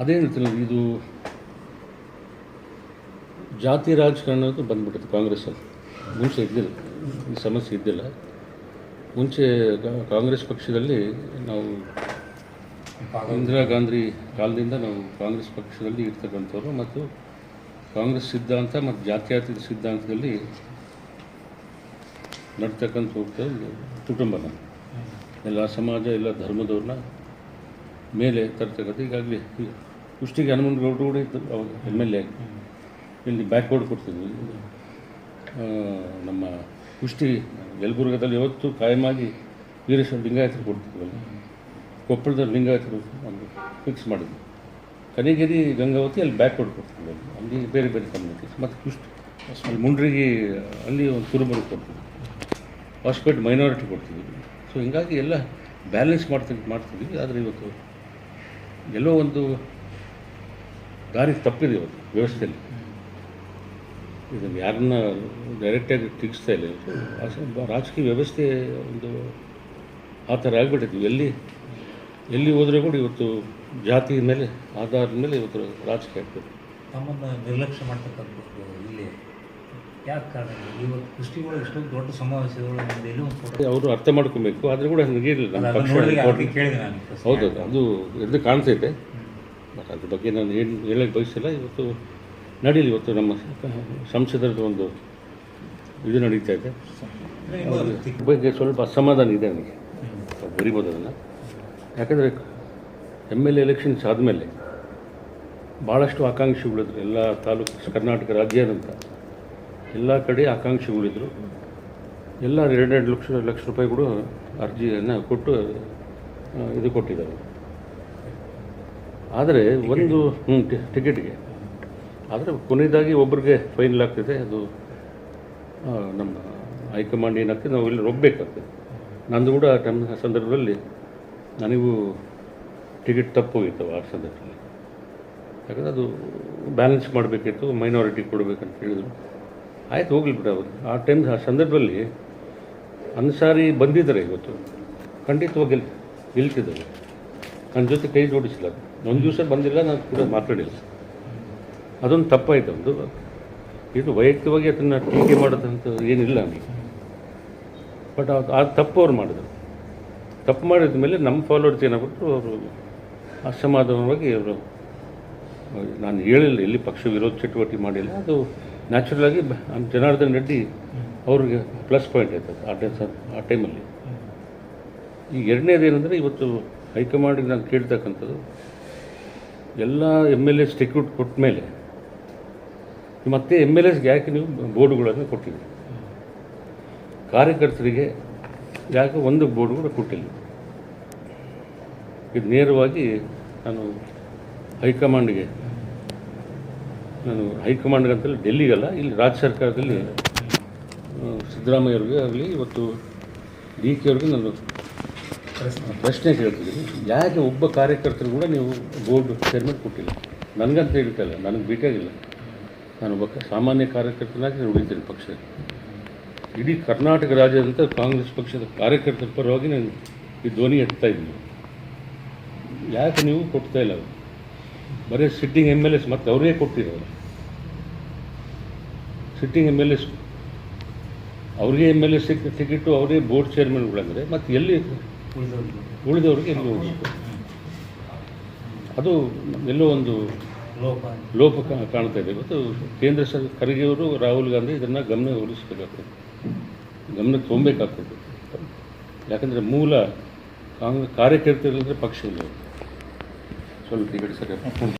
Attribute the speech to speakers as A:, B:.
A: ಅದೇ ಹೇಳ್ತೀನಿ ಇದು ಜಾತಿ ರಾಜಕಾರಣ ಅಂತ ಬಂದ್ಬಿಟ್ಟಿದೆ ಕಾಂಗ್ರೆಸ್ಸಲ್ಲಿ. ಮುಂಚೆ ಇದ್ದಿಲ್ಲ. ಈ ಸಮಸ್ಯೆ ಇದ್ದಿಲ್ಲ. ಮುಂಚೆ ಕಾಂಗ್ರೆಸ್ ಪಕ್ಷದಲ್ಲಿ ನಾವು ಇಂದಿರಾ ಗಾಂಧಿ ಕಾಲದಿಂದ ನಾವು ಕಾಂಗ್ರೆಸ್ ಪಕ್ಷದಲ್ಲಿ ಇರ್ತಕ್ಕಂಥವ್ರು ಮತ್ತು ಕಾಂಗ್ರೆಸ್ ಸಿದ್ಧಾಂತ ಮತ್ತು ಜಾತ್ಯಾತೀತ ಸಿದ್ಧಾಂತದಲ್ಲಿ ನಡ್ತಕ್ಕಂಥ ಹೋಗ್ತಾ ಒಂದು ಕುಟುಂಬ ನಮ್ಮ ಎಲ್ಲ ಸಮಾಜ, ಎಲ್ಲ ಧರ್ಮದವ್ರನ್ನ ಮೇಲೆ ತರ್ತಕ್ಕಂಥ ಈಗಾಗಲೇ ಕುಷ್ಟಿಗೆ ಹನುಮನಗೌಡರು ಕೂಡ ಇತ್ತು ಅವಾಗ ಎಂ ಎಲ್ ಎ ಇಲ್ಲಿ ಬ್ಯಾಕ್ವರ್ಡ್ ಕೊಡ್ತಿದ್ವಿ ನಮ್ಮ ಕುಷ್ಟಿ ಯಲಬುರ್ಗದಲ್ಲಿ ಯಾವತ್ತು ಕಾಯಮಾಗಿ ವೀರೇಶ್ವರ ಲಿಂಗಾಯತರು ಕೊಡ್ತಿದ್ವಲ್ಲ ಕೊಪ್ಪಳದಲ್ಲಿ ಲಿಂಗಾಯತರು ಒಂದು ಫಿಕ್ಸ್ ಮಾಡಿದ್ವಿ ಕನಿಗಿರಿ ಗಂಗಾವತಿ ಅಲ್ಲಿ ಬ್ಯಾಕ್ವರ್ಡ್ ಕೊಡ್ತಿದ್ವಿ ಅಲ್ಲಿ. ಅಲ್ಲಿ ಬೇರೆ ಬೇರೆ ಕಮ್ಯುನಿಟೀಸ್. ಮತ್ತು ಕುಷ್ಟಿ ಅಲ್ಲಿ ಮುಂಡ್ರಿಗೆ ಅಲ್ಲಿ ಒಂದು ಕುರುಬರು ಕೊಡ್ತಿದ್ವಿ ಹೊಸಪೇಟೆ ಮೈನಾರಿಟಿ ಕೊಡ್ತಿದ್ವಿ ಸೊ ಹಿಂಗಾಗಿ ಎಲ್ಲ ಬ್ಯಾಲೆನ್ಸ್ ಮಾಡ್ತೀವಿ ಮಾಡ್ತಿದ್ವಿ. ಆದರೆ ಇವತ್ತು ಎಲ್ಲೋ ಒಂದು ದಾರಿ ತಪ್ಪಿದೆ ಇವತ್ತು ವ್ಯವಸ್ಥೆಯಲ್ಲಿ. ಇದನ್ನು ಯಾರನ್ನ ಡೈರೆಕ್ಟಾಗಿ ಟೀಕಿಸ್ತಾ ಇಲ್ಲ ರಾಜಕೀಯ ವ್ಯವಸ್ಥೆ ಒಂದು ಆ ಥರ ಆಗಿಬಿಟ್ಟಿದ್ವಿ ಎಲ್ಲಿ ಎಲ್ಲಿ ಹೋದರೆ ಕೂಡ ಇವತ್ತು ಜಾತಿ ಮೇಲೆ ಆಧಾರದ ಮೇಲೆ ಇವತ್ತು ರಾಜಕೀಯ ಆಗ್ತದೆ.
B: ತಮ್ಮನ್ನು ನಿರ್ಲಕ್ಷ್ಯ ಮಾಡ್ತಕ್ಕಂಥದ್ದು ಇಲ್ಲಿ. ಯಾಕೆ ಕಾರಣ? ಇವತ್ತು ಕುಸ್ತಿಗಳು ಎಷ್ಟೊಂದು ದೊಡ್ಡ ಸಮಾವೇಶಗಳು ಎಲ್ಲಿ
A: ಅವರು ಅರ್ಥ ಮಾಡ್ಕೊಬೇಕು. ಆದರೆ ಕೂಡ ನನಗೆ ಹೌದು ಅದು ಎದ್ದು ಕಾಣ್ತೈತೆ ಬಟ್ ಅದ್ರ ಬಗ್ಗೆ ನಾನು ಏನು ಹೇಳಕ್ಕೆ ಬಯಸಿಲ್ಲ. ಇವತ್ತು ನಡೀಲಿ ಇವತ್ತು ನಮ್ಮ ಸಂಸದರದ ಒಂದು ಇದು ನಡೀತಾ ಇದೆ. ಬಗ್ಗೆ ಸ್ವಲ್ಪ ಅಸಮಾಧಾನ ಇದೆ ನನಗೆ. ಬರಿಬೋದು ಅದನ್ನು. ಯಾಕಂದರೆ ಎಂ ಎಲ್ ಎಲೆಕ್ಷನ್ಸ್ ಆದಮೇಲೆ ಭಾಳಷ್ಟು ಆಕಾಂಕ್ಷಿಗಳಿದ್ರು. ಎಲ್ಲ ತಾಲೂಕು ಕರ್ನಾಟಕ ರಾಜ್ಯಾದ್ಯಂತ ಎಲ್ಲ ಕಡೆ ಆಕಾಂಕ್ಷಿಗಳಿದ್ರು. ಎಲ್ಲ ಎರಡೆರಡು ಲಕ್ಷ ಲಕ್ಷ ರೂಪಾಯಿ ಕೂಡ ಅರ್ಜಿಯನ್ನು ಕೊಟ್ಟು ಇದು ಕೊಟ್ಟಿದ್ದಾರೆ. ಆದರೆ ಒಂದು ಹ್ಞೂ ಟಿಕೆಟ್ಗೆ ಆದರೆ ಕೊನೆಯದಾಗಿ ಒಬ್ರಿಗೆ ಫೈನಲ್ ಆಗ್ತಿದೆ ಅದು ನಮ್ಮ ಹೈಕಮಾಂಡ್ ಏನಾಗ್ತದೆ ನಾವು ಇಲ್ಲಿ ಹೋಗ್ಬೇಕಾಗ್ತದೆ ನಂದು ಕೂಡ ಆ ಟೈಮ್ ಆ ಸಂದರ್ಭದಲ್ಲಿ ನನಗೂ ಟಿಕೆಟ್ ತಪ್ಪೋಗಿತ್ತು ಆ ಸಂದರ್ಭದಲ್ಲಿ. ಯಾಕಂದರೆ ಅದು ಬ್ಯಾಲೆನ್ಸ್ ಮಾಡಬೇಕಿತ್ತು ಮೈನಾರಿಟಿ ಕೊಡಬೇಕಂತ ಹೇಳಿದರು. ಆಯ್ತು ಹೋಗ್ಲಿ ಬಿಡ ಅವರು. ಆ ಟೈಮ್ ಆ ಸಂದರ್ಭದಲ್ಲಿ ಅನ್ಸಾರಿ ಬಂದಿದ್ದಾರೆ ಇವತ್ತು. ಖಂಡಿತವಾಗಿ ಗೆಲ್ ಗೆಲ್ತಿದ್ದಾರೆ. ನನ್ನ ಜೊತೆ ಕೈ ಜೋಡಿಸಿಲ್ಲ. ಒಂದು ದಿವಸ ಬಂದಿಲ್ಲ, ನಾನು ಕೂಡ ಮಾತಾಡಿಲ್ಲ. ಅದೊಂದು ತಪ್ಪಾಯ್ತು ಒಂದು. ಇದು ವೈಯಕ್ತಿಕವಾಗಿ ಅದನ್ನು ಟೀಕೆ ಮಾಡೋದಂತ ಏನಿಲ್ಲ ನನಗೆ ಬಟ್ ಅದು, ಆ ತಪ್ಪು ಅವ್ರು ಮಾಡಿದ್ರು. ತಪ್ಪು ಮಾಡಿದ ಮೇಲೆ ನಮ್ಮ ಫಾಲೋವರ್ಸ್ ಏನಾಗ್ಬಿಟ್ಟು ಅವರು ಅಸಮಾಧಾನವಾಗಿ ಅವರು, ನಾನು ಹೇಳಿಲ್ಲ ಇಲ್ಲಿ ಪಕ್ಷ ವಿರೋಧ ಚಟುವಟಿಕೆ ಮಾಡಿಲ್ಲ. ಅದು ನ್ಯಾಚುರಲ್ ಆಗಿ ಬ- ಜನಾರ್ದನ್ ರೆಡ್ಡಿ ಅವ್ರಿಗೆ ಪ್ಲಸ್ ಪಾಯಿಂಟ್ ಆಯ್ತದೆ ಆ ಟೈಮ್ ಆ ಟೈಮಲ್ಲಿ ಈಗ ಎರಡನೇದೇನೆಂದರೆ ಇವತ್ತು ಹೈಕಮಾಂಡಿಗೆ ನಾನು ಕೇಳ್ತಕ್ಕಂಥದ್ದು, ಎಲ್ಲ ಎಂ ಎಲ್ ಎಸ್ ಟಿಕೆಟ್ ಕೊಟ್ಟ ಮೇಲೆ, ಮತ್ತೆ ಎಂ ಎಲ್ ಎಸ್ಗೆ ಯಾಕೆ ನೀವು ಬೋರ್ಡುಗಳನ್ನು ಕೊಟ್ಟಿದ್ದೀರಿ ಕಾರ್ಯಕರ್ತರಿಗೆ ಯಾಕೆ ಒಂದು ಬೋರ್ಡ್ ಕೂಡ ಕೊಟ್ಟಿಲ್ಲ? ಇದು ನೇರವಾಗಿ ನಾನು ಹೈಕಮಾಂಡ್ಗೆ ನಾನು ಹೈಕಮಾಂಡ್ಗೆ ಡೆಲ್ಲಿಗೆ ಡೆಲ್ಲಿಗಲ್ಲ, ಇಲ್ಲಿ ರಾಜ್ಯ ಸರ್ಕಾರದಲ್ಲಿ ಸಿದ್ದರಾಮಯ್ಯವ್ರಿಗೆ ಆಗಲಿ, ಇವತ್ತು ಡಿ ಕೆ ಅವ್ರಿಗೆ ನಾನು ಪ್ರಶ್ನೆ ಕೇಳ್ತಿದ್ದೀನಿ. ಯಾಕೆ ಒಬ್ಬ ಕಾರ್ಯಕರ್ತರು ಕೂಡ ನೀವು ಬೋರ್ಡ್ ಚೇರ್ಮನ್ ಕೊಟ್ಟಿಲ್ಲ? ನನಗಂತ ಹೇಳ್ತಲ್ಲ ನನಗೆ ಬೇಕಾಗಿಲ್ಲ ನಾನು ಒಬ್ಬ ಸಾಮಾನ್ಯ ಕಾರ್ಯಕರ್ತನಾಗಿ ಉಳಿತೀನಿ ಪಕ್ಷ ಇಡೀ ಕರ್ನಾಟಕ ರಾಜ್ಯಾದ್ಯಂತ ಕಾಂಗ್ರೆಸ್ ಪಕ್ಷದ ಕಾರ್ಯಕರ್ತರ ಪರವಾಗಿ ನಾನು ಈ ಧ್ವನಿ ಎತ್ತಾ ಇದ್ದೀನಿ. ಯಾಕೆ ನೀವು ಕೊಡ್ತಾ ಇಲ್ಲ? ಅವರು ಬರೀ ಸಿಟ್ಟಿಂಗ್ ಎಂ ಎಲ್ ಎಸ್ ಮತ್ತೆ ಅವರೇ ಕೊಟ್ಟಿರೋರು. ಸಿಟ್ಟಿಂಗ್ ಎಂ ಎಲ್ ಎಸ್ ಅವ್ರಿಗೆ ಎಂ ಎಲ್ ಎಸ್ ಟಿಕೆಟು ಅವರೇ ಬೋರ್ಡ್ ಚೇರ್ಮನ್ಗಳಂದರೆ ಮತ್ತು ಎಲ್ಲಿ
B: ಉಳಿದವ್ರಿಗೆ.
A: ಉಳಿದವ್ರಿಗೆ ಎಲ್ಲಿ ಹೋಗಬೇಕು ಅದು ಎಲ್ಲೋ ಒಂದು
B: ಲೋಪ.
A: ಲೋಪ ಕಾಣ್ತಾ ಇದೆ. ಇವತ್ತು ಕೇಂದ್ರ ಸರ್ ಖರ್ಗೆಯವರು ರಾಹುಲ್ ಗಾಂಧಿ ಇದನ್ನು ಗಮನ ಹರಿಸ್ಬೇಕಾಗ್ತದೆ. ಗಮನಕ್ಕೆ ತೊಗೊಬೇಕಾಗ್ತದೆ ಯಾಕಂದರೆ ಮೂಲ ಕಾಂಗ್ರೆಸ್ ಕಾರ್ಯಕರ್ತರಿಲ್ಲದ್ರೆ ಪಕ್ಷ ಇಲ್ಲ ಸ್ವಲ್ಪ ಈ ಕಡೆ ಸರಿ.